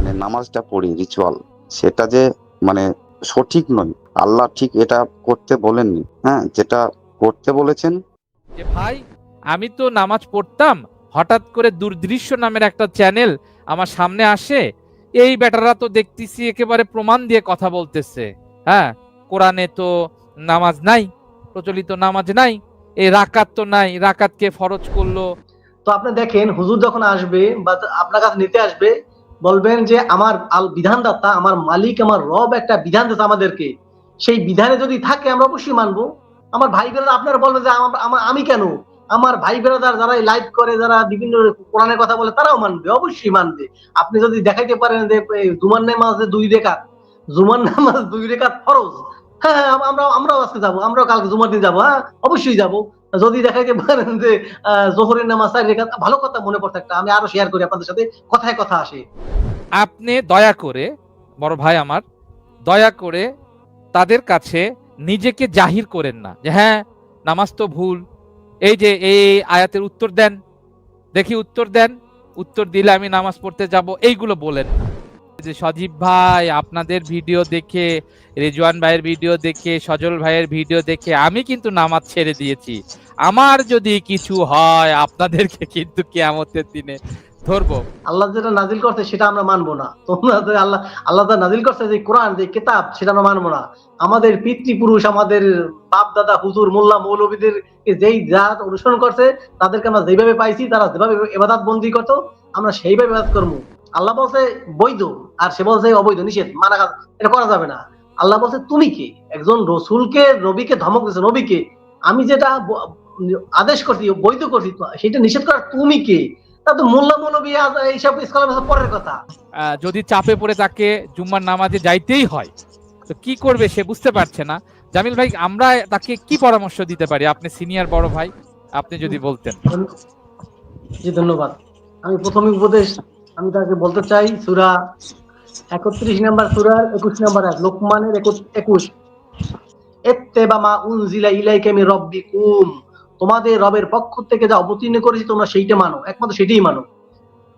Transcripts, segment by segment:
মানে নামাজটা পড়ি রিচুয়াল সেটা যে মানে সঠিক নয়। আল্লাহ ঠিক এটা করতে বলেননি হ্যাঁ যেটা করতে বলেছেন। যে ভাই আমি তো নামাজ পড়তাম হঠাৎ করে দূরদৃশ্য নামের একটা চ্যানেল আমার সামনে আসে এই বেটারা তো দেখতেছি একেবারে প্রমাণ দিয়ে কথা বলতেছে। হ্যাঁ কোরআনে তো নামাজ নাই প্রচলিত নামাজ নাই এই রাকাত তো নাই রাকাতকে ফরজ করল। তো আপনি দেখেন হুজুর যখন আসবে বা আপনার কাছে নিতে আসবে বলবেন যে আমার আল বিধানদাতা আমার মালিক আমার রব একটা বিধান দিতে আমাদেরকে। সেই বিধানে যদি থাকে আমরা অবশ্যই মানবো। আমার ভাই বেরাদার আপনারা বলবেন যে আমার- আমি কেন? আমার ভাই বেরাদার যারা লাইভ করে যারা বিভিন্ন কোরআনের কথা বলে তারাও মানবে অবশ্যই মানবে। আপনি যদি দেখাইতে পারেন যে জুমার নামাজে দুই রেখাত জুমার নামাজ দুই রেখাত ফরজ হ্যাঁ হ্যাঁ, আমরা আমরাও আজকে যাব আমরাও কালকে জুমার দিন যাব হ্যাঁ অবশ্যই যাব। যদি দেখাইতে পারেন যে জোহরের নামাজ চার রেখাত, ভালো কথা মনে পড়ছে একটা আমি আরও শেয়ার করি আপনাদের সাথে, কথায় কথা আসে। আপনি দয়া করে, বড় ভাই আমার, দয়া করে তাদের কাছে নিজেকে জাহির করেন না। যে হ্যাঁ নামাজ তো ভুল। এই যে এই আয়াতের উত্তর দেন। দেখি উত্তর দেন। উত্তর দিলে আমি নামাজ পড়তে যাব, এইগুলো বলেন না। যে সজীব ভাই, আপনাদের ভিডিও দেখে, রেজওয়ান ভাইয়ের ভিডিও দেখে, সজল ভাইয়ের ভিডিও দেখে আমি কিন্তু নামাজ ছেড়ে দিয়েছি। আমার যদি কিছু হয়, আপনাদেরকে কিন্তু কেয়ামতের দিনে ধরবো। আল্লাহ যেটা নাজিল করছে, সেটা আমরা মানবো না। তোমরা আল্লাহ আল্লাহ নাজিল করছে, যে কোরআন, যে কিতাব, সেটা আমরা মানবো না। আমাদের পিতৃপুরুষ, আমাদের বাপ দাদা হুজুর, মোল্লা, মৌলবীদের যেই জাত অনুসরণ করছে, তাদেরকে আমরা যেভাবে পাইছি, তারা যেভাবে এবাদাত বন্দি করতো, আমরা সেইভাবে এবাদাত করব। আল্লাহ বলছে বৈধ। আর সে বলছে অবৈধ নিষেধ মানা এটা করা যাবে না। আল্লাহ বলছে তুমি কে? একজন রসুলকে নবীকে ধমক দিচ্ছে নবীকে আমি যেটা আদেশ করছি বৈধ করছি সেটা নিষেধ করার তুমি কে? তা তো মোল্লা মৌলবী এইসব স্কলার পরের কথা। যদি চাপে পড়ে তাকে জুম্মার নামাজে যাইতেই হয় তো কি করবে সে বুঝতে পারছে না। জামিল ভাই আমরা তাকে কি পরামর্শ দিতে পারি? আপনি সিনিয়র বড় ভাই আপনি যদি বলতেন। জি ধন্যবাদ। আমি প্রথম উপদেশ আমি তাকে বলতে চাই, সুরা একত্রিশ নাম্বার সুরার একুশ নাম্বার এক লোকমানের একুশ। ইলাইকে আমি রব্বি তোমাদের রবের পক্ষ থেকে যা অবতীর্ণ করেছি, তোমরা সেইটা মানো। একমাত্র সেটাই মানো।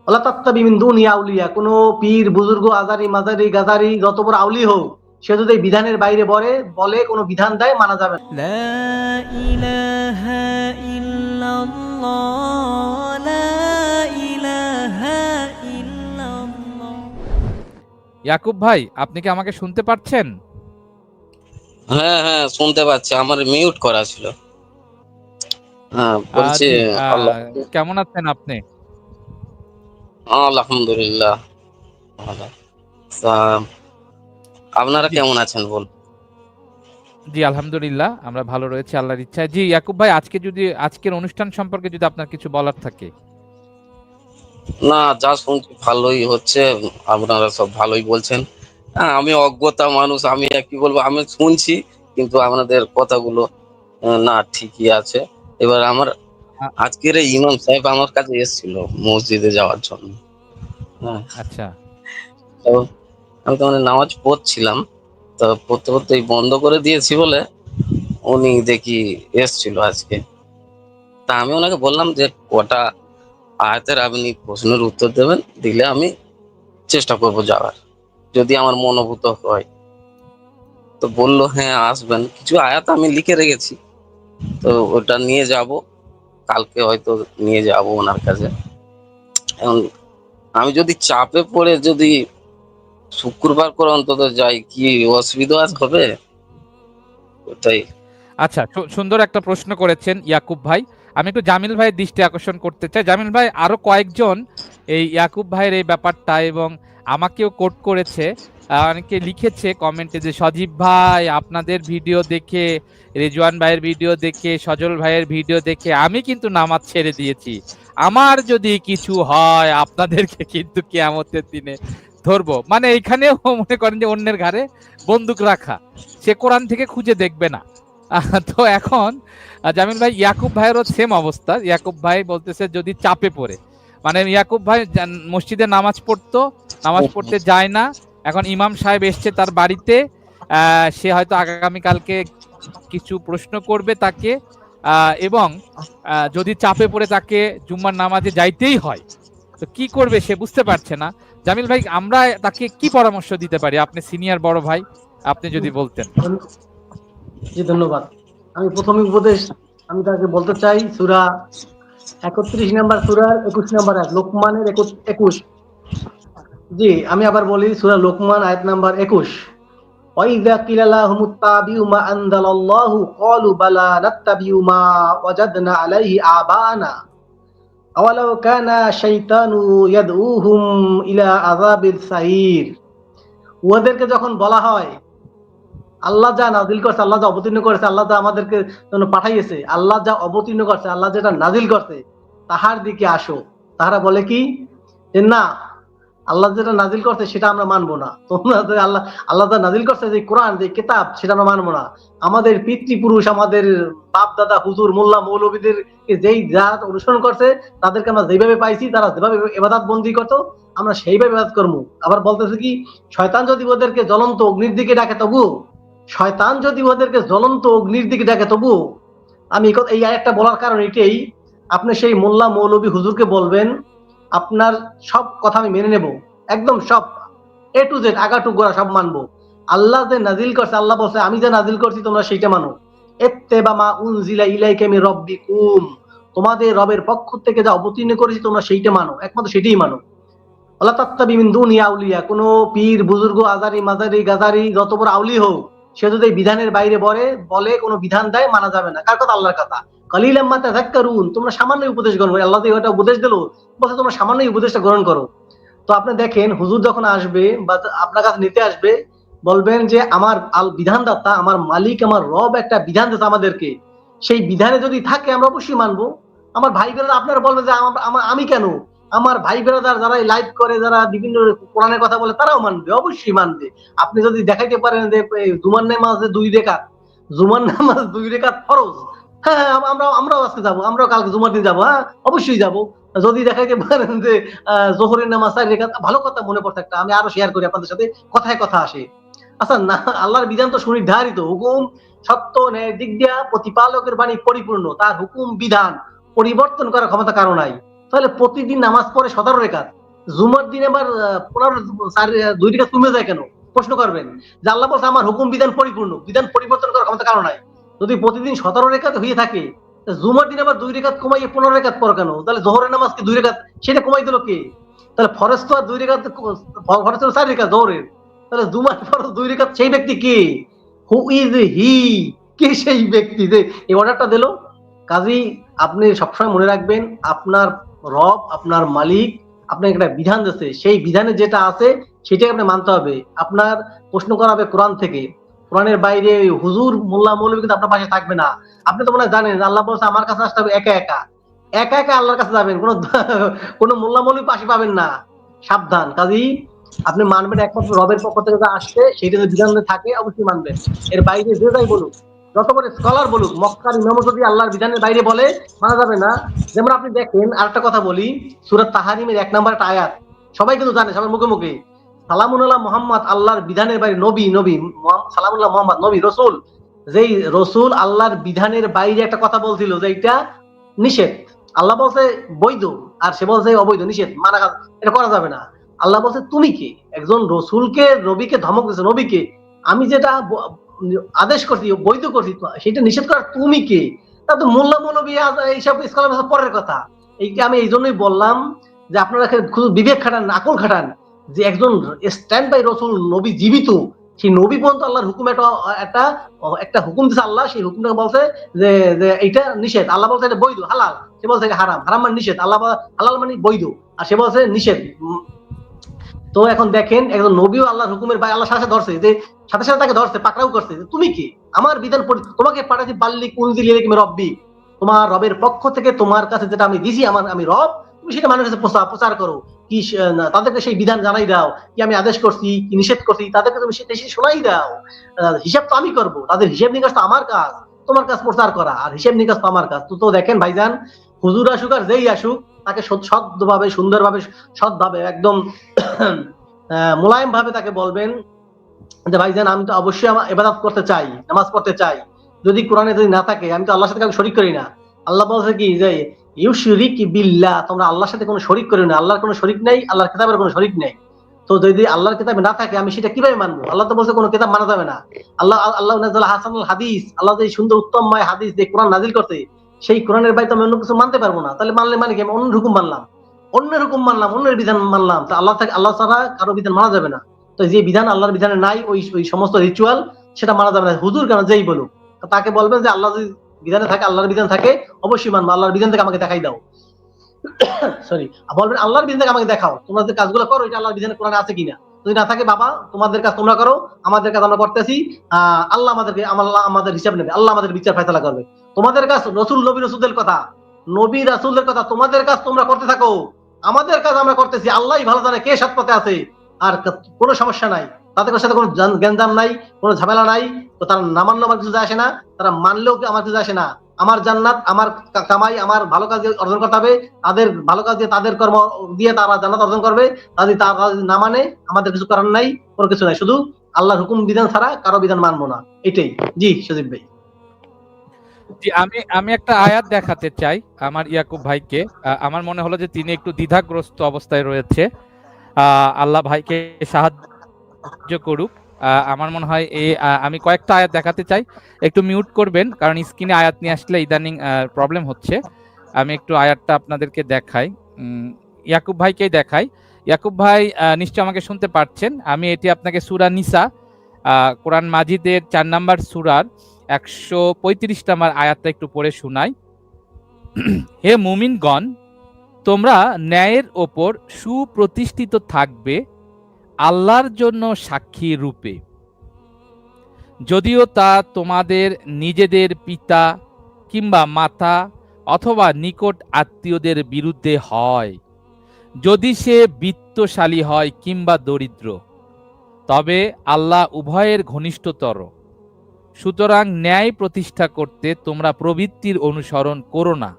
আল্লাহ তাত্তা বিমিন দুন কোনো পীর, বুজুর্গ, আজারি, মাজারি, গাজারি, যত বড় আউলি হোক, সে যদি বিধানের বাইরে বলে বলে, কোনো বিধান দেয়, মানা যাবে না। ইলাহা ইল্লাল্লাহ ইয়াকুব ভাই আপনি কি আমাকে শুনতে পাচ্ছেন? হ্যাঁ হ্যাঁ শুনতে পাচ্ছি। আমার মিউট করা ছিল। হ্যাঁ বলছি আল্লাহ কেমন আছেন আপনি? আলহামদুলিল্লাহ ভালো। আপনারা কেমন আছেন বল? জি আলহামদুলিল্লাহ আমরা ভালো রয়েছি আল্লাহর ইচ্ছায়। জি ইয়াকুব ভাই আজকে যদি আজকের অনুষ্ঠান সম্পর্কে যদি আপনার কিছু বলার থাকে। না যা শুনছি ভালোই হচ্ছে আপনারা সব ভালোই বলছেন। হ্যাঁ আমি অজ্ঞতা মানুষ আমি কি বলব আমি শুনছি কিন্তু আপনাদের কথাগুলো না ঠিকই আছে। এবার আমার আজকের ইমাম সাহেব আমার কাছে এসেছিল মসজিদে যাওয়ার জন্য। হ্যাঁ। আচ্ছা। তো আমি তো মানে নামাজ পড়ছিলাম তো পড়তে পড়তে বন্ধ করে দিয়েছি বলে উনি দেখি এসছিল আজকে। তা আমি ওনাকে বললাম যে কটা আয়াতের আপনি প্রশ্নের উত্তর দেবেন, দিলে আমি চেষ্টা করব যাওয়ার। যদি আমার মনোভূত হয়। তো বলল হ্যাঁ আসবেন। কিছু আয়াত আমি লিখে রেখেছি। তো ওটা নিয়ে যাব। কালকে হয়তো নিয়ে যাব ওনার কাছে। এখন আমি যদি চাপে পড়ে যদি শুক্রবার করে অন্তত যাই, কি অসুবিধা হবে? ওটাই। আচ্ছা সুন্দর একটা প্রশ্ন করেছেন ইয়াকুব ভাই। আমি একটু জামিল ভাইয়ের দৃষ্টি আকর্ষণ করতে চাই। জামিল ভাই, আরও কয়েকজন এই ইয়াকুব ভাইয়ের এই ব্যাপারটা এবং আমাকেও কোট করেছে। অনেকে লিখেছে কমেন্টে যে, সজীব ভাই, আপনাদের ভিডিও দেখে, রেজওয়ান ভাইয়ের ভিডিও দেখে, সজল ভাইয়ের ভিডিও দেখে আমি কিন্তু নামাজ ছেড়ে দিয়েছি। আমার যদি কিছু হয়, আপনাদেরকে কিন্তু কেয়ামতের দিনে ধরবো। মানে এইখানেও মনে করেন যে, অন্যের ঘাড়ে বন্দুক রাখা। সে কোরআন থেকে খুঁজে দেখবে না। তো এখন জামিল ভাই ইয়াকুব ভাইয়েরও সেম অবস্থা। ইয়াকুব ভাই বলতেছে যদি চাপে পড়ে। মানে ইয়াকুব ভাই মসজিদে নামাজ পড়তো নামাজ পড়তে যায় না। এখন ইমাম সাহেব এসছে তার বাড়িতে সে হয়তো আগামীকালকে কিছু প্রশ্ন করবে তাকে এবং যদি চাপে পড়ে তাকে জুম্মার নামাজে যাইতেই হয়। তো কি করবে সে বুঝতে পারছে না। জামিল ভাই আমরা তাকে কি পরামর্শ দিতে পারি? আপনি সিনিয়র বড় ভাই আপনি যদি বলতেন। জি ধন্যবাদ আমি প্রথমে উপদেশ আমি তাকে বলতে চাই সুরা একত্রিশ নাম্বার সুরার একুশ নাম্বার এক লোকমানের একুশ একুশ জি আমি আবার বলি সুরা লোকমান আয়াত নাম্বার একুশ وَإِذَا قِيلَ لَهُمُ اتَّبِعُوا مَا أَنزَلَ اللَّهُ قَالُوا بَلَى نَتَّبِعُ مَا وَجَدْنَا عَلَيْهِ آبَاءَنَا أَوَلَوْ كَانَ الشَّيْطَانُ يَدْعُوهُمْ إِلَى عَذَابِ السَّعِيرِ ওদেরকে যখন বলা হয় আল্লাহ যা নাজিল করছে, আল্লাহ যা অবতীর্ণ করেছে, আল্লাহ যা আমাদেরকে পাঠাইয়েছে, আল্লাহ যা অবতীর্ণ করছে, আল্লাহ যেটা নাজিল করছে, তাহার দিকে আসো। তাহারা বলে কি? যে না, আল্লাহ যেটা নাজিল করছে সেটা আমরা মানবো না। তোমরা যে আল্লাহ আল্লাহ যা নাজিল করছে যে কোরআন, যে কিতাব, সেটা আমরা মানবো না। আমাদের পিতৃপুরুষ, আমাদের বাপ দাদা হুজুর, মোল্লা, মৌলবীদের যেই জাত অনুসরণ করছে, তাদেরকে আমরা যেভাবে পাইছি, তারা যেভাবে এবাদাত বন্দি করতো, আমরা সেইভাবে এবাদাত করব আবার বলতেছে কি, শয়তান যদি ওদেরকে জ্বলন্ত অগ্নির দিকে ডাকে তবুও শয়তান যদি ওদেরকে জ্বলন্ত অগ্নির দিকে ডাকে তবু আমি এই আরেকটা বলার কারণ এটাই। আপনি সেই মোল্লা মৌলবী হুজুরকে বলবেন, আপনার সব কথা আমি মেনে নেব, একদম সব। এ টু জেড আগাটু গোড়া সব মানবো। আল্লাহ যে নাজিল করছে, আল্লাহ বলছে, আমি যে নাজিল করছি, তোমরা সেইটা মানো। এত্তেবা মা উনজিলা ইলাইকা মির রাব্বিকুম। তোমাদের রবের পক্ষ থেকে যা অবতীর্ণ করেছি, তোমরা সেইটা মানো। একমাত্র সেটাই মানো। আল্লাহ তাত্তাবি মিন দুনিয়া আউলিয়া। কোনো পীর, বুজুর্গ, আজারি, মাজারি, গাজারি, যত বড় আউলি হোক সে যদি বিধানের বাইরে বলে বলে, কোনো বিধান দেয়, মানা যাবে না। কার কথা? আল্লাহর কথা। কালিলাম মাতা যাক্কারুন তোমরা সামান্য উপদেশ গ্রহণ করো। আল্লাহ এটা উপদেশ দিলো, বলছে তোমরা সামান্য উপদেশটা গ্রহণ করো। তো আপনি দেখেন, হুজুর যখন আসবে বা আপনার কাছে নিতে আসবে, বলবেন যে আমার আল বিধানদাতা, আমার মালিক, আমার রব একটা বিধান দিতে আমাদেরকে। সেই বিধানে যদি থাকে, আমরা অবশ্যই মানবো। আমার ভাই বেরাদার আপনারা বলবেন যে আমি কেন? আমার ভাই বেরাদার যারা লাইভ করে যারা বিভিন্ন কোরআনের কথা বলে তারাও মানবে অবশ্যই মানবে। আপনি যদি দেখাইতে পারেন যে জুমার নামাজে দুই রেখাত জুমার নামাজ দুই রেখাত ফরজ হ্যাঁ হ্যাঁ, আমরা আমরাও আজকে যাব আমরাও কালকে জুমার দিন যাব হ্যাঁ অবশ্যই যাব। যদি দেখাইতে পারেন যে জোহরের নামাজ চার রেখাত ভালো কথা মনে পড়ছে একটা আমি আরও শেয়ার করি আপনাদের সাথে কথায় কথা আসে। আচ্ছা না আল্লাহর বিধান তো সুনির্ধারিত হুকুম সত্য ন্যায় দিক দিয়া প্রতিপালকের বাণী পরিপূর্ণ তার হুকুম বিধান পরিবর্তন করার ক্ষমতা কারও নাই। তাহলে প্রতিদিন নামাজ পড়ে সতেরো রেখাত। জুমার দিন আবার পনেরো দুই রেখা কমে যায় কেন? প্রশ্ন করবেন। যে আল্লাহ বলছে, আমার হুকুম বিধান পরিপূর্ণ। বিধান পরিবর্তন করার ক্ষমতা কারণ নাই। যদি প্রতিদিন সতেরো রেখাত হয়ে থাকে জুমার দিন আবার দুই রেখাত কমাইয়ে পনেরো রেখাত পড়ো কেন? তাহলে জোহরের নামাজকে দুই রেখাত? সেটা কমাই দিল কে? তাহলে ফরজ তো আর দুই রেখাত, ফরজ চার রেখাত জোহরের। তাহলে জুমার ফরজ দুই রেখাত সেই ব্যক্তি কে? হু ইজ হি কে সেই ব্যক্তি? যে এই অর্ডারটা দিল। কাজী, আপনি সবসময় মনে রাখবেন, আপনার রব আপনার মালিক, আপনাকে একটা বিধান দিচ্ছে সেই বিধানে যেটা আছে, সেটাই আপনি মানতে হবে। আপনার প্রশ্ন করা হবে কোরআন থেকে। কোরআনের বাইরে হুজুর, মোল্লা, মৌলবী কিন্তু আপনার পাশে থাকবে না। আপনি তো মনে জানেন, আল্লাহ বলছে, আমার কাছে আসতে হবে একা একা। একা একা আল্লাহর কাছে যাবেন। কোনো কোনো মোল্লা, মৌলবী পাশে পাবেন না। সাবধান। কাজী, আপনি মানবেন একমাত্র রবের পক্ষ থেকে যা আসছে, সেটা যদি বিধানে থাকে, অবশ্যই মানবেন। এর বাইরে যে যাই বলুক। যত করে স্কলার বলুক, মক্কার ইমাম যদি আল্লাহর বিধানের বাইরে বলে, মানা যাবে না। যেমন আপনি দেখেন, আরেকটা কথা বলি সুরাত তাহারিমের এক নাম্বার একটা আয়াত। সবাই কিন্তু জানে, সবার মুখে মুখে। সালামুল্লাহ মোহাম্মদ আল্লাহর বিধানের বাইরে, নবী নবী সালামুল্লাহ মোহাম্মদ, নবী, রসুল। যেই রসুল আল্লাহর বিধানের বাইরে একটা কথা বলছিল যে এটা নিষেধ। আল্লাহ বলছে, বৈধ। আর সে বলছে, অবৈধ, নিষেধ। মানা এটা করা যাবে না। আল্লাহ বলছে, তুমি কে? একজন রসুলকে, নবীকে ধমক দিচ্ছে নবীকে। আমি যেটা আদেশ করছি, বৈধ করছি সেটা নিষেধ করার তুমি কে? তা তো মোল্লা মৌলবী এইসব স্কলার পরের কথা। এইটা আমি এই জন্যই বললাম যে আপনারা শুধু বিবেক খাটান, আকল খাটান যে একজন স্ট্যান্ড বাই রসুল নবী জীবিত, সেই নবী পর্যন্ত আল্লাহর হুকুম একটা একটা হুকুম দিচ্ছে আল্লাহ, সেই হুকুমটা বলছে যে যে এইটা নিষেধ। আল্লাহ বলছে এটা বৈধ, হালাল। সে বলছে হারাম হারাম মানে নিষেধ। আল্লাহ হালাল মানে বৈধ। আর সে বলছে নিষেধ। তো এখন দেখেন একজন নবীও আল্লাহর হুকুমের ভাই, আল্লাহ সাথে ধরছে, যে সাথে সাথে তাকে ধরছে, পাকড়াও করছে। তুমি কি? আমার বিধান তোমাকে পাঠাচ্ছি বাল্লি কুঞ্জিল রব্বি। তোমার রবের পক্ষ থেকে তোমার কাছে যেটা আমি দিছি, আমার আমি রব, তুমি সেটা মানুষের কাছে প্রচার করো। কি তাদেরকে সেই বিধান জানাই দাও। কি আমি আদেশ করছি, কি নিষেধ করছি, তাদেরকে তুমি সেটা সেটা শোনাই দাও। হিসাব তো আমি করব। তাদের হিসাব নিকাশ তো আমার কাজ। তোমার কাজ প্রচার করা। আর হিসাব নিকাশ তো আমার কাজ। তো তো দেখেন ভাইজান, হুজুর আসুক আর যেই আসুক তাকে সৎভাবে, সুন্দরভাবে, সৎভাবে একদম মোলায়েম ভাবে তাকে বলবেন যে, ভাইজান, আমি তো অবশ্যই এবাদত করতে চাই, নামাজ পড়তে চাই। যদি কোরআনে যদি না থাকে, আমি তো আল্লাহর সাথে শরিক করি না। আল্লাহ বলছে কি যে, ইউশরিক বিল্লাহ, তোমরা আল্লাহর সাথে কোনো শরিক করি না। আল্লাহর কোনো শরিক নেই, আল্লাহর কিতাবের কোনো শরিক নেই। তো যদি আল্লাহর কিতাবে না থাকে, আমি সেটা কীভাবে মানবো? আল্লাহ তো বলছে, কোনো কিতাব মানা যাবে না। আল্লাহ আল্লাহ হাসান হাদিস, আল্লাহ যে সুন্দর উত্তমময় হাদিস যে কোরআন নাজিল করতে সেই কোরআনের বাইরে আমি অন্য কিছু মানতে পারব না। তাহলে মানলে মানে কি? আমি অন্য হুকুম মানলাম। অন্যের হুকুম মানলাম, অন্যের বিধান মানলাম। তো আল্লাহ থেকে আল্লাহ ছাড়া কারও বিধান মানা যাবে না। তো যে বিধান আল্লাহর বিধানে নাই, ওই ওই সমস্ত রিচুয়াল সেটা মানা যাবে না। হুজুর কেন যেই বলুক? তাকে বলবেন যে আল্লাহ যদি বিধানে থাকে, আল্লাহর বিধান থাকে, অবশ্যই মানবো। আল্লাহর বিধান থেকে আমাকে দেখাই দাও। সরি বলবেন, আল্লাহর বিধান থেকে আমাকে দেখাও। তোমরা যে কাজগুলো করো, এটা আল্লাহর বিধানে কোরআনে আছে কিনা? যদি না থাকে, বাবা, তোমাদের কাজ তোমরা করো, আমাদের কাজ আমরা করতেছি। আহ, আল্লাহ আমাদেরকে আল্লাহ আমাদের হিসাব নেবে। আল্লাহ আমাদের বিচার ফেসলা করবে। তোমাদের কাজ রসুল, নবী, রসুলদের কথা। নবী, রাসুলদের কথা তোমাদের কাজ তোমরা করতে থাকো। আমাদের কাজ আমরা করতেছি আল্লাহই ভালো জানে কে সাত পথে আছে। আর কোনো সমস্যা নাই। তাদের সাথে কোনো গ্যাঞ্জাম নাই, কোনো ঝামেলা নাই। তো তারা না মানলেও আমার কিছু যায় আসে না, তারা মানলেও আমার কিছু আসে না। আমার জান্নাত, আমার কামাই, আমার ভালো কাজ দিয়ে অর্জন করতে হবে। তাদের ভালো কাজ দিয়ে তাদের কর্ম দিয়ে তারা জান্নাত অর্জন করবে। তাদের তারা না মানে আমাদের কিছু করার নাই, কোনো কিছু নাই। শুধু আল্লাহর হুকুম বিধান ছাড়া কারও বিধান মানবো না। এটাই। জি, সজীব ভাই। আমি আমি একটা আয়াত দেখাতে চাই আমার ইয়াকুব ভাইকে। আমার মনে হলো যে তিনি একটু দ্বিধাগ্রস্ত অবস্থায় রয়েছে। আল্লাহ ভাইকে সাহায্য করুক। আমার মনে হয় এই আমি কয়েকটা আয়াত দেখাতে চাই। একটু মিউট করবেন, কারণ স্ক্রিনে আয়াত নিয়ে আসলে ইদানিং প্রবলেম হচ্ছে। আমি একটু আয়াতটা আপনাদেরকে দেখাই। ইয়াকুব ভাইকেই দেখাই। ইয়াকুব ভাই নিশ্চয় আমাকে শুনতে পারছেন। আমি এটি আপনাকে সুরা নিসা কোরআন মাজিদের চার নাম্বার সুরার একশো পঁয়ত্রিশ নাম্বার আয়াতটা একটু পড়ে শোনাই। হে মুমিনগণ, তোমরা ন্যায়ের ওপর সুপ্রতিষ্ঠিত থাকবে আল্লাহর জন্য সাক্ষী রূপে। যদিও তা তোমাদের নিজেদের পিতা কিংবা মাতা অথবা নিকট আত্মীয়দের বিরুদ্ধে হয়, যদি সে বিত্তশালী হয় কিংবা দরিদ্র, তবে আল্লাহ উভয়ের ঘনিষ্ঠতর। সুতরাং ন্যায় প্রতিষ্ঠা করতে তোমরা প্রবৃত্তির অনুসরণ করো না।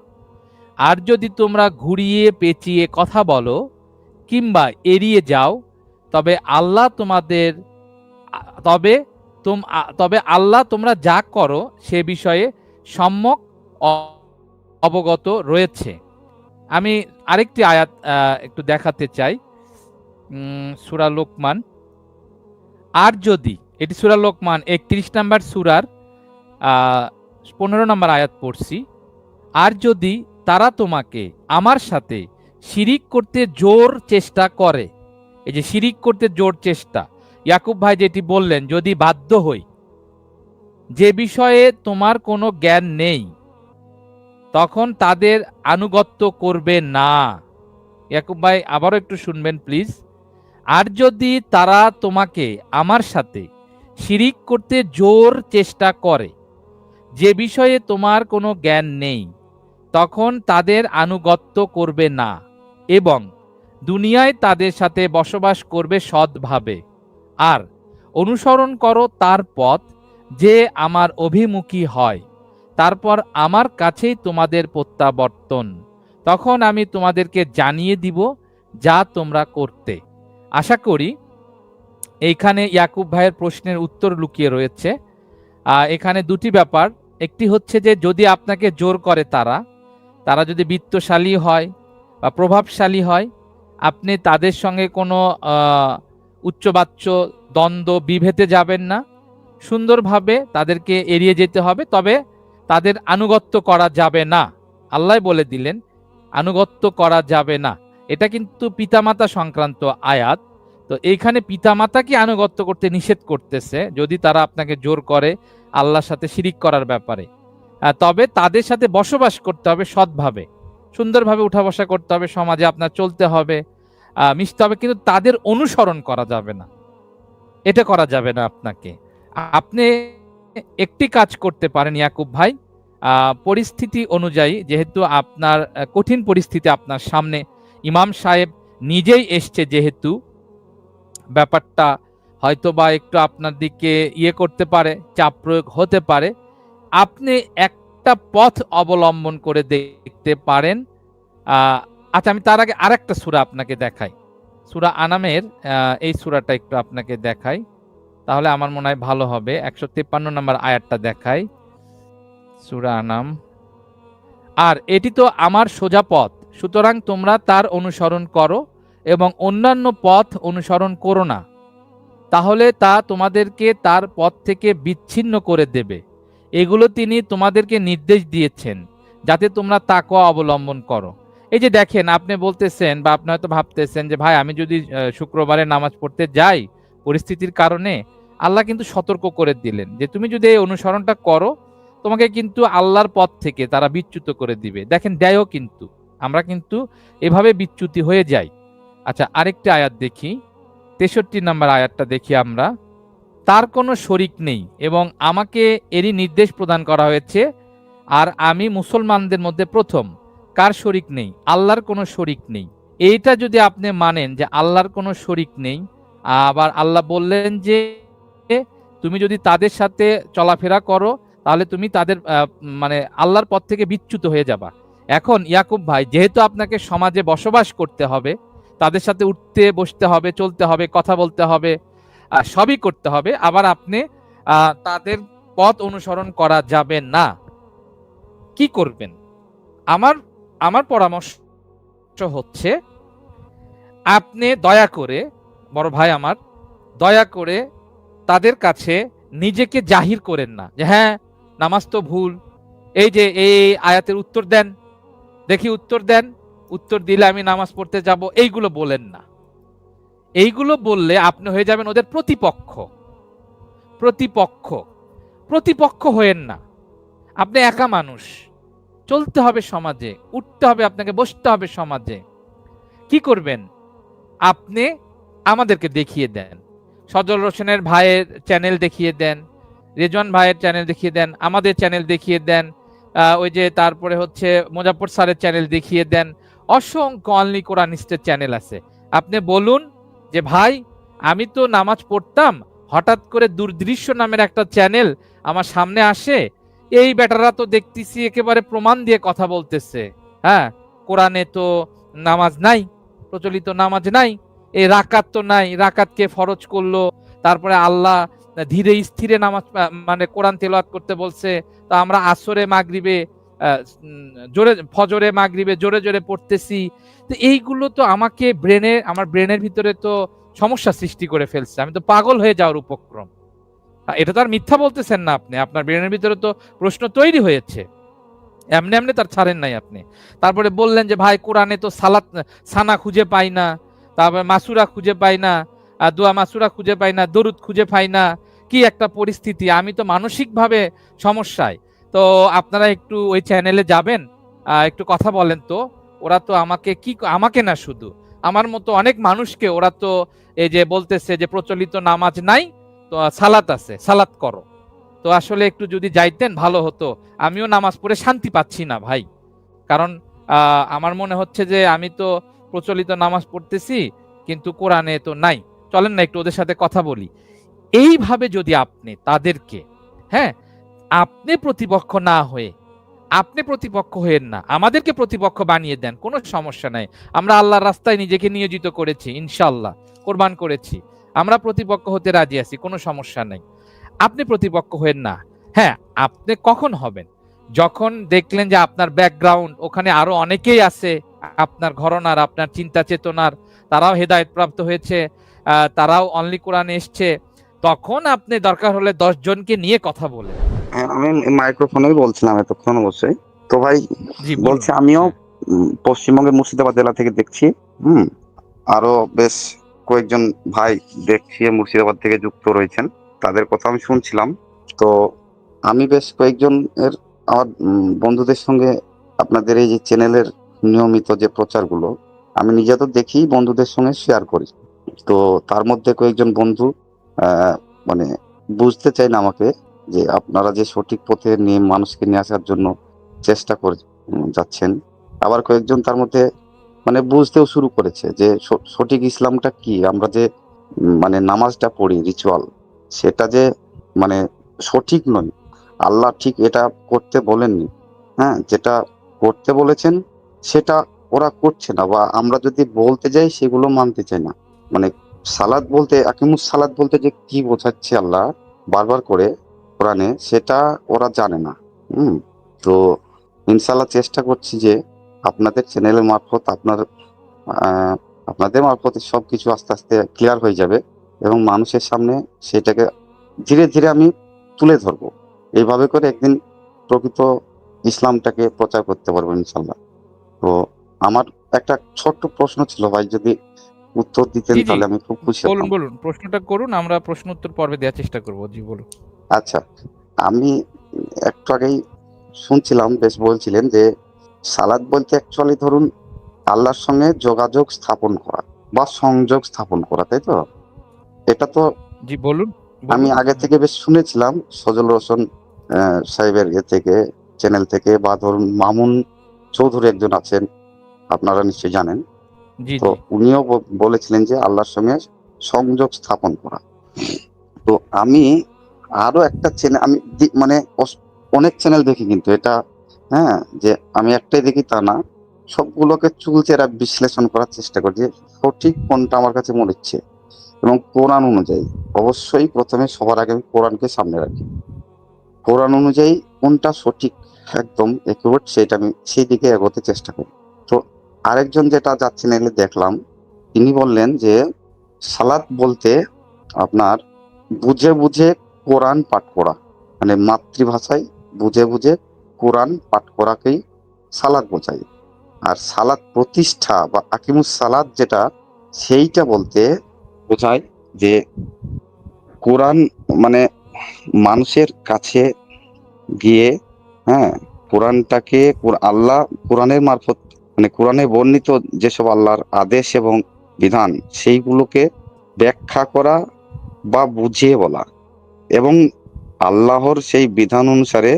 আর যদি তোমরা ঘুরিয়ে পেঁচিয়ে কথা বলো কিংবা এড়িয়ে যাও, তবে আল্লাহ তোমাদের, তবে তোম, তবে আল্লাহ তোমরা যা করো সে বিষয়ে সম্যক অবগত রয়েছে। আমি আরেকটি আয়াত একটু দেখাতে চাই। সূরা লোকমান। আর যদি এটি সুরা লোকমান, একত্রিশ নাম্বার সুরার পনেরো নম্বর আয়াত পড়ছি। আর যদি তারা তোমাকে আমার সাথে শিরিক করতে জোর চেষ্টা করে, এই যে শিরিক করতে জোর চেষ্টা, ইয়াকুব ভাই যেটি বললেন, যদি বাধ্য হই, যে বিষয়ে তোমার কোনো জ্ঞান নেই, তখন তাদের আনুগত্য করবে না। ইয়াকুব ভাই আবারও একটু শুনবেন, প্লিজ। আর যদি তারা তোমাকে আমার সাথে শিরিক করতে জোর চেষ্টা করে। যে বিষয়ে তোমার কোনো জ্ঞান নেই, তখন তাদের আনুগত্য করবে না এবং দুনিয়ায় তাদের সাথে বসবাস করবে সৎভাবে। আর অনুসরণ করো তার পথ যে আমার অভিমুখী হয়, তারপর আমার কাছেই তোমাদের প্রত্যাবর্তন। তখন আমি তোমাদেরকে জানিয়ে দিব যা তোমরা করতে। আশা করি এইখানে ইয়াকুব ভাইয়ের প্রশ্নের উত্তর লুকিয়ে রয়েছে। এখানে দুটি ব্যাপার। একটি হচ্ছে যে, যদি আপনাকে জোর করে তারা তারা যদি বিত্তশালী হয় বা প্রভাবশালী হয়, আপনি তাদের সঙ্গে কোনো উচ্চবাচ্য, দ্বন্দ্ব, বিভেদে যাবেন না। সুন্দরভাবে তাদেরকে এড়িয়ে যেতে হবে, তবে তাদের আনুগত্য করা যাবে না। আল্লাহ বলে দিলেন, আনুগত্য করা যাবে না। এটা কিন্তু পিতামাতা সংক্রান্ত আয়াত। তো এইখানে পিতামাতাকে আনুগত্য করতে নিষেধ করতেছে যদি তারা আপনাকে জোর করে আল্লাহর সাথে শিরিক করার ব্যাপারে? তবে তাদের সাথে বসবাস করতে হবে সৎভাবে। সুন্দরভাবে উঠা বসা করতে হবে, সমাজে আপনার চলতে হবে মিশতে হবে, কিন্তু তাদের অনুসরণ করা যাবে না। এটা করা যাবে না আপনাকে। আপনি একটি কাজ করতে পারেন ইয়াকুব ভাই পরিস্থিতি অনুযায়ী, যেহেতু আপনার কঠিন পরিস্থিতি আপনার সামনে, ইমাম সাহেব নিজেই এসছে যেহেতু ব্যাপারটা হয়তো বা একটু আপনার দিকে ইয়ে করতে পারে, চাপ প্রয়োগ হতে পারে। আপনি একটা পথ অবলম্বন করে দেখতে পারেন। আচ্ছা আমি তার আগে আরেকটা সূরা আপনাকে দেখাই। সূরা আনামের এই সূরাটা একটু আপনাকে দেখাই। তাহলে আমার মনে হয় ভালো হবে। একশো তিপ্পান্ন নম্বর আয়াতটা দেখাই। সূরা আনাম। আর এটি তো আমার সোজা পথ। সুতরাং তোমরা তার অনুসরণ করো। এবং অন্যান্য পথ অনুসরণ করো না, তাহলে তা তোমাদেরকে তার পথ থেকে বিচ্ছিন্ন করে দেবে। এগুলো তিনি তোমাদেরকে নির্দেশ দিয়েছেন, যাতে তোমরা তাকওয়া অবলম্বন করো। এই যে দেখেন, আপনি বলতেছেন বা আপনি হয়তো ভাবতেছেন যে, ভাই, আমি যদি শুক্রবারে নামাজ পড়তে যাই পরিস্থিতির কারণে, আল্লাহ কিন্তু সতর্ক করে দিলেন যে, তুমি যদি এই অনুসরণটা করো, তোমাকে কিন্তু আল্লাহর পথ থেকে তারা বিচ্যুত করে দিবে। দেখেন দেয়ও কিন্তু, আমরা কিন্তু এভাবে বিচ্যুতি হয়ে যাই। আচ্ছা আরেকটি আয়াত দেখি। তেষট্টি নাম্বার আয়াতটা দেখি আমরা। তার কোনো শরিক নেই এবং আমাকে এরই নির্দেশ প্রদান করা হয়েছে, আর আমি মুসলমানদের মধ্যে প্রথম। কার শরিক নেই? আল্লাহর কোনো শরিক নেই। এইটা যদি আপনি মানেন যে আল্লাহর কোনো শরিক নেই, আবার আল্লাহ বললেন যে তুমি যদি তাদের সাথে চলাফেরা করো, তাহলে তুমি তাদের মানে আল্লাহর পথ থেকে বিচ্যুত হয়ে যাবা। এখন ইয়াকুব ভাই, যেহেতু আপনাকে সমাজে বসবাস করতে হবে তাদের সাথে উঠতে, বসতে হবে, চলতে হবে, কথা বলতে হবে সবই করতে হবে। আবার আপনি তাদের পথ অনুসরণ করা যাবে না। কি করবেন? আমার আমার পরামর্শ হচ্ছে, আপনি দয়া করে, বড় ভাই আমার, দয়া করে তাদের কাছে নিজেকে জাহির করেন না। যে হ্যাঁ নামাজ তো ভুল। এই যে এই আয়াতের উত্তর দেন। দেখি উত্তর দেন। উত্তর দিলে আমি নামাজ পড়তে যাব, এইগুলো বলেন না। এইগুলো বললে আপনি হয়ে যাবেন ওদের প্রতিপক্ষ। প্রতিপক্ষ। প্রতিপক্ষ হয়েন না। আপনি একা মানুষ। চলতে হবে সমাজে, উঠতে হবে আপনাকে, বসতে হবে সমাজে। কি করবেন? আপনি আমাদেরকে দেখিয়ে দেন। সজল রোশনের ভাইয়ের চ্যানেল দেখিয়ে দেন। রেজন ভাইয়ের চ্যানেল দেখিয়ে দেন। আমাদের চ্যানেল দেখিয়ে দেন। ওই যে তারপরে হচ্ছে মোজাফর স্যারের চ্যানেল দেখিয়ে দেন। অসংখ্য অনলি কোরআনিস্টের চ্যানেল আছে। আপনি বলুন যে, ভাই, আমি তো নামাজ পড়তাম, হঠাৎ করে দুর্দৃশ্য নামের একটা চ্যানেল আমার সামনে আসে। এই বেটারা তো দেখতেছি একেবারে প্রমাণ দিয়ে কথা বলতেছে। হ্যাঁ কোরআনে তো নামাজ নাই, প্রচলিত নামাজ নাই এই রাকাত তো নাই রাকাতকে ফরজ করল, তারপরে আল্লাহ ধীরে স্থিরে নামাজ মানে কোরআন তেলাওয়াত করতে বলছে, তো আমরা আসরে মাগরিবে জোরে, ফজরে মাগরিবে জোরে জোরে পড়তেছি। তো এইগুলো তো আমাকে ব্রেনে, আমার ব্রেনের ভিতরে তো সমস্যা সৃষ্টি করে ফেলছে। আমি তো পাগল হয়ে যাওয়ার উপক্রম। এটা তো আর মিথ্যা বলতেছেন না আপনি। আপনার ব্রেনের ভিতরে তো প্রশ্ন তৈরি হয়েছে। এমনি এমনি তার ছাড়েন নাই আপনি। তারপরে বললেন যে, ভাই, কোরআনে তো সালাত, সানা খুঁজে পাই না। তারপরে মাসুরা খুঁজে পাই না। দোয়া মাসুরা খুঁজে পাই না। দরুদ খুঁজে পাই না। কি একটা পরিস্থিতি। আমি তো মানসিকভাবে সমস্যায়। তো আপনারা একটু ওই চ্যানেলে যাবেন একটু কথা বলেন তো। ওরা তো আমাকে কি আমাকে না শুধু, আমার মতো অনেক মানুষকে ওরা তো এই যে বলতেছে যে প্রচলিত নামাজ নাই, তো সালাত আছে, সালাত করো। তো আসলে একটু যদি যাইতেন ভালো হতো, আমিও নামাজ পড়ে শান্তি পাচ্ছি না ভাই। কারণ আমার মনে হচ্ছে যে আমি তো প্রচলিত নামাজ পড়তেছি, কিন্তু কোরআনে তো নাই। চলেন না একটু ওদের সাথে কথা বলি। এইভাবে যদি আপনি তাদেরকে হ্যাঁ আপনি প্রতিপক্ষ না হয়ে, আপনি প্রতিপক্ষ হয়েন না। আমাদেরকে প্রতিপক্ষ বানিয়ে দেন, কোনো সমস্যা নাই। আমরা আল্লাহর রাস্তায় নিজেকে নিয়োজিত করেছি ইনশাল্লাহ কোরবান করেছি। আমরা প্রতিপক্ষ হতে রাজি আছি, কোনো সমস্যা নাই। আপনি প্রতিপক্ষ হয়েন না। হ্যাঁ আপনি কখন হবেন? যখন দেখলেন যে আপনার ব্যাকগ্রাউন্ড ওখানে আরও অনেকেই আছে, আপনার ঘরনার, আপনার চিন্তা চেতনার তারাও হেদায়ত প্রাপ্ত হয়েছে তারাও অনলি কোরআনে এসছে তখন আপনি দরকার হলে দশ জনকে নিয়ে কথা বলেন। হ্যাঁ, আমি মাইক্রোফোনেই বলছিলাম এতক্ষণ অবশ্যই। তো ভাই বলছি আমিও পশ্চিমবঙ্গের মুর্শিদাবাদ জেলা থেকে দেখছি হুম আরও বেশ কয়েকজন ভাই দেখছি মুর্শিদাবাদ থেকে যুক্ত রয়েছেন তাদের কথা আমি শুনছিলাম। তো আমি বেশ কয়েকজন এর আমার বন্ধুদের সঙ্গে আপনাদের এই যে চ্যানেলের নিয়মিত যে প্রচারগুলো আমি নিজে তো দেখি বন্ধুদের সঙ্গে শেয়ার করি। তো তার মধ্যে কয়েকজন বন্ধু মানে বুঝতে চাই না আমাকে যে আপনারা যে সঠিক পথে নিয়ে মানুষকে নিয়ে আসার জন্য চেষ্টা করে যাচ্ছেন। আবার কয়েকজন তার মধ্যে মানে বুঝতেও শুরু করেছে যে সঠিক ইসলামটা কি? আমরা যে মানে নামাজটা পড়ি রিচুয়াল সেটা যে মানে সঠিক নয়। আল্লাহ ঠিক এটা করতে বলেননি। হ্যাঁ যেটা করতে বলেছেন, সেটা ওরা করছে না বা আমরা যদি বলতে যাই, সেগুলো মানতে চাই না। মানে সালাদ বলতে, আকিমুস সালাদ বলতে যে কি বোঝাচ্ছে আল্লাহ বারবার করে কোরআনে, সেটা ওরা জানে না। হুম? তো ইনশাল্লাহ চেষ্টা করছি যে আপনাদের চ্যানেলের মারফত, আপনার আপনাদের মারফত সব কিছু আস্তে আস্তে ক্লিয়ার হয়ে যাবে এবং মানুষের সামনে সেটাকে ধীরে ধীরে আমি তুলে ধরবো। এইভাবে করে একদিন প্রকৃত ইসলামটাকে প্রচার করতে পারব ইনশাল্লাহ তো আমার একটা ছোট্ট প্রশ্ন ছিল ভাই, যদি উত্তর দিতেন। তাহলে আমি খুব খুশি বলুন বলুন। প্রশ্নটা করুন আমরা প্রশ্ন উত্তর পর্বে দেওয়ার চেষ্টা করব। জি বলুন। আচ্ছা আমি একটু আগেই শুনছিলাম বেশ বলছিলেন যে সালাদ বলতে অ্যাকচুয়ালি ধরুন আল্লাহর সঙ্গে যোগাযোগ স্থাপন করা বা সংযোগ স্থাপন করা তাই তো? এটা তো জি বলুন আমি। আগে থেকে বেশ শুনেছিলাম সজল রোশন সাহেবের ইয়ে থেকে চ্যানেল থেকে বা ধরুন মামুন চৌধুরী একজন আছেন আপনারা নিশ্চয়ই জানেন। তো উনিও বলেছিলেন যে আল্লাহর সঙ্গে সংযোগ স্থাপন করা। তো আমি আরও একটা চ্যানেল আমি মানে অনেক চ্যানেল দেখি কিন্তু এটা হ্যাঁ যে আমি একটাই দেখি তা না। সবগুলোকে চুলচেরা বিশ্লেষণ করার চেষ্টা করি যে সঠিক কোনটা আমার কাছে মনে হচ্ছে এবং কোরআন অনুযায়ী। অবশ্যই প্রথমে সবার আগে আমি কোরআনকে সামনে রাখি। কোরআন অনুযায়ী কোনটা সঠিক একদম একুরেট সেটা আমি সেই দিকে এগোতে চেষ্টা করি। আরেকজন যেটা যাচ্ছেন এলে দেখলাম, তিনি বললেন যে, সালাত বলতে আপনার বুঝে বুঝে কোরআন পাঠ করা। মানে মাতৃভাষায় বুঝে বুঝে কোরআন পাঠ করাকেই সালাদ বোঝায়। আর সালাদ প্রতিষ্ঠা বা আকিমুস সালাদ যেটা, সেইটা বলতে বোঝায় যে, কোরআন মানে মানুষের কাছে গিয়ে হ্যাঁ কোরআনটাকে আল্লাহ কোরআনের মারফত মানে কোরআনে বর্ণিত যেসব আল্লাহর আদেশ এবং বিধান সেইগুলোকে ব্যাখ্যা করা বা বুঝিয়ে বলা এবং আল্লাহর সেই বিধান অনুসারে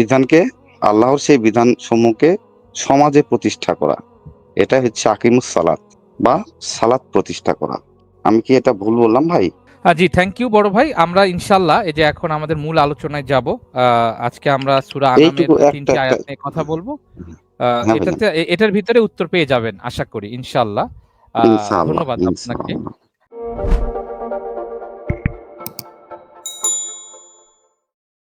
বিধানকে আল্লাহর সেই বিধান সমূহকে সমাজে প্রতিষ্ঠা করা। এটা হচ্ছে আকিমুস সালাত বা সালাত প্রতিষ্ঠা করা। আমি কি এটা ভুল বললাম ভাই? জি থ্যাংক ইউ বড় ভাই। আমরা ইনশাল্লাহ এই যে এখন আমাদের মূল আলোচনায় যাব। আজকে আমরা সুরা আনামের তিনটি আয়াত নিয়ে কথা বলব। এটাতে এটার ভিতরে উত্তর পেয়ে যাবেন আশা করি ইনশাল্লাহ ধন্যবাদ আপনাকে।